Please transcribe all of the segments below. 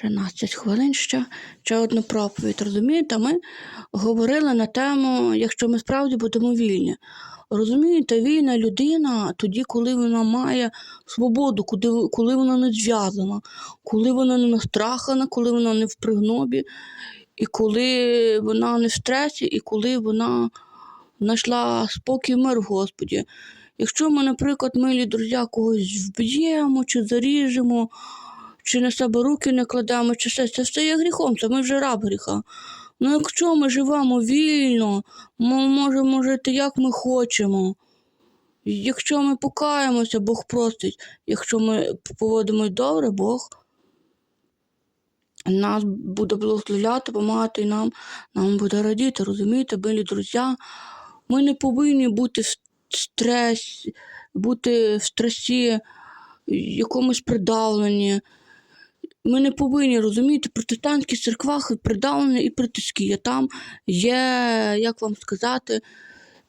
13 хвилин ще, ще одну проповідь. Розумієте, ми говорили на тему, якщо ми справді будемо вільні. Розумієте, вільна людина тоді, коли вона має свободу, коли, вона не зв'язана, коли вона не настрахана, коли вона не в пригнобі, і коли вона не в стресі, і коли вона знайшла спокій і мир в Господі. Якщо ми, наприклад, милі друзі, когось вб'ємо чи заріжемо, чи на себе руки не кладемо, чи все, це все є гріхом, це ми вже раб гріха. Ну якщо ми живемо вільно, ми можемо жити як ми хочемо. Якщо ми покаємося, Бог простить. Якщо ми поводимось добре, Бог нас буде благословляти, допомагати нам, нам буде радіти, розумієте, милі друзі. Ми не повинні бути в стресі, бути в стресі, якомусь придавленні. Ми не повинні розуміти, в протестантських церквах придавлення і притиски. Там є, як вам сказати,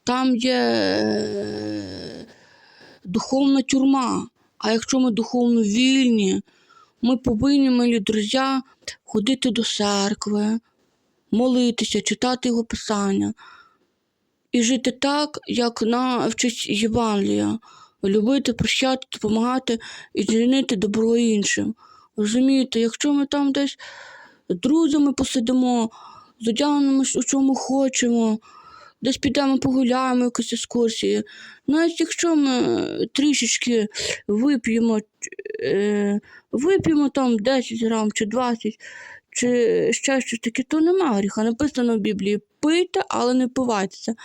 там є е, духовна тюрма. А якщо ми духовно вільні, ми повинні, милі друзі, ходити до церкви, молитися, читати його писання і жити так, як на вчить Євангелія. Любити, прощати, допомагати і чинити добро іншим. Розумієте, якщо ми там десь з друзями посидимо, задягнемось у чому хочемо, десь підемо погуляємо, якісь екскурсії. Навіть якщо ми трішечки вип'ємо, е, вип'ємо там 10 грам чи 20, чи ще щось таке, то нема гріха. Написано в Біблії пийте, але не пивайтеся.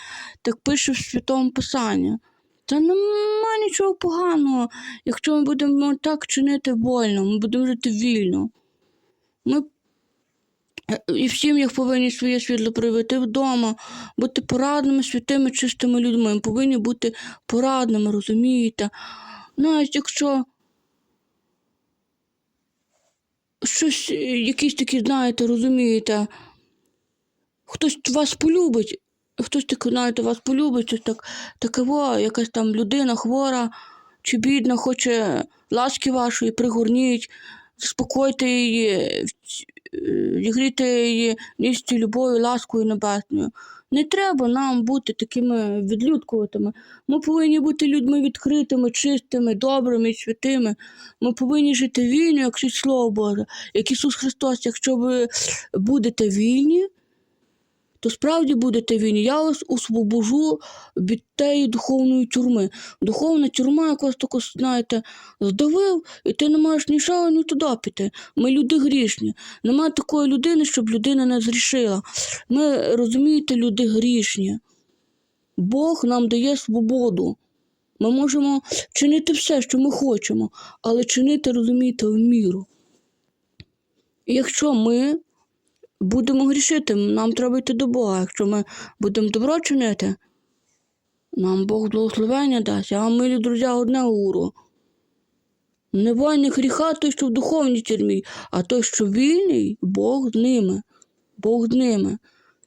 Так пише в Святому Писанні. Та нема нічого поганого, якщо ми будемо так чинити вольно, ми будемо жити вільно. Ми е, і в сім'ях повинні своє світло проявити вдома, бути порадними, святими, чистими людьми. Ми повинні бути порадними, розумієте? Навіть якщо щось, е, якісь такі, знаєте, розумієте, хтось вас полюбить, хтось так, знаєте, вас полюбить, щось так, таке, во, якась там людина хвора чи бідна, хоче ласки вашої, пригорніть, заспокойте її, е, зігрійте її ністю любов'ю, ласкою небесною. Не треба нам бути такими відлюдкуватими. Ми повинні бути людьми відкритими, чистими, добрими святими. Ми повинні жити вільно, як світ Слово Боже, як Ісус Христос. Якщо ви будете вільні, то справді будете вільні. Я вас освобожу від тієї духовної тюрми. Духовна тюрма, як вас тако, знаєте, здавив, і ти не маєш ні шагу, ні туди піти. Ми люди грішні. Нема такої людини, щоб людина не зрішила. Ми, розумієте, люди грішні. Бог нам дає свободу. Ми можемо чинити все, що ми хочемо, але чинити, розумієте, в міру. І якщо ми будемо грішити, нам треба йти до Бога. Якщо ми будемо добро чинити, нам Бог благословення дасть. Вам, милі друзі, одне говорю. Не воїн гріха той, що в духовній тюрмі, а той, що вільний, Бог з ними. Бог з ними.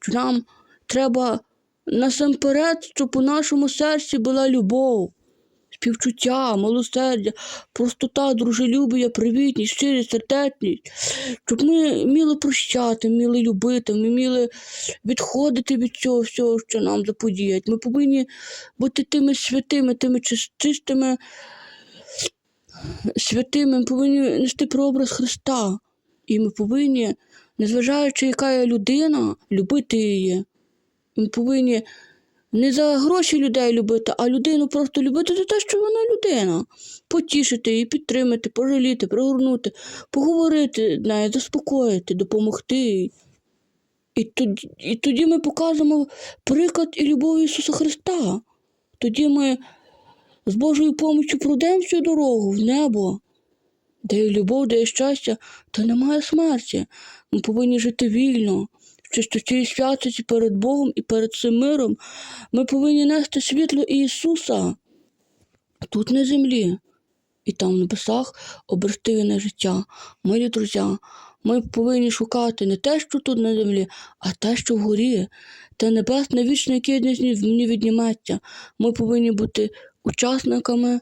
Нам треба насамперед, щоб у нашому серці була любов, співчуття, милосердя, простота, дружелюбія, привітність, щирість, сердечність, щоб ми вміли прощати, вміли любити, ми вміли відходити від цього всього, що нам заподіять. Ми повинні бути тими святими, тими чистими, святими, ми повинні нести прообраз Христа. І ми повинні, незважаючи, яка є людина, любити її. Ми повинні не за гроші людей любити, а людину просто любити за те, що вона людина. Потішити її, підтримати, пожаліти, пригорнути, поговорити з нею, заспокоїти, допомогти. І тоді, і тоді ми показуємо приклад і любов Ісуса Христа. Тоді ми з Божою поміччю пройдемо всю дорогу в небо, де є любов, де є щастя, та немає смерті. Ми повинні жити вільно, в чистоті святості перед Богом і перед цим миром. Ми повинні нести світло Ісуса тут на землі і там в небесах обрести віне життя. Милі друзі, ми повинні шукати не те, що тут на землі, а те, що вгорі, те небесне вічне, яке не відніметься. Ми повинні бути учасниками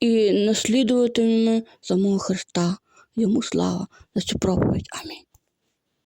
і наслідуватиме самого Христа. Йому слава за цю проповідь. Амінь.